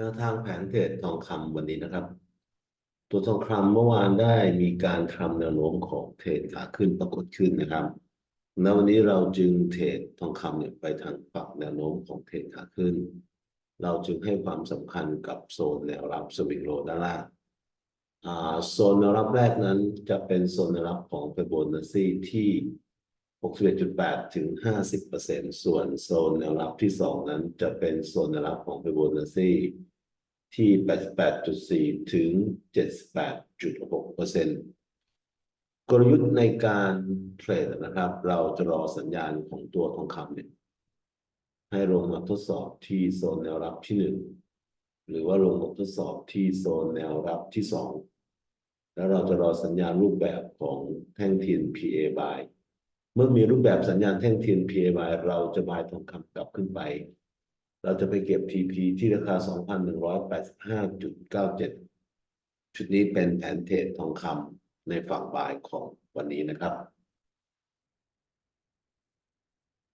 แนวทางแผนเทรดทองคำวันนี้นะครับ ตัวทองคำเมื่อวานได้มีการทำแนวโน้มของเทรดขาขึ้นปรากฏขึ้นนะครับแล้ววันนี้เราจึงเทรดทองคำเนี่ยไปทางปรับแนวโน้มของเทรดขาขึ้น เราจึงให้ความสำคัญกับโซนแนวรับสวิงโลด้านล่างอ่าโซนแนวรับแรกนั้นจะเป็นโซนแนวรับของเฟโบนัสซีที่61.8 ถึง 50%ส่วนโซนแนวรับที่ 2 นั้นจะเป็นโซนแนวรับของเฟโบนัสซี ที่ 88.4 ถึง 78.6%กลยุทธ์ในการเทรดนะครับ เราจะรอสัญญาณของตัวทองคำเนี่ยให้ลงมาทดสอบที่โซนแนวรับที่หนึ่งหรือว่าลงมาทดสอบที่โซนแนวรับที่สองแล้วเราจะรอสัญญาณรูปแบบของแท่งเทียน PA buy เมื่อมีรูปแบบสัญญาณแท่งเทียน PA buy เราจะบายทองคำกลับขึ้นไป เราจะไปเก็บ TP ที่ราคา 2,185.97 ชุดนี้เป็นแผนเทรดทองคำในฝั่งบายของวันนี้นะครับ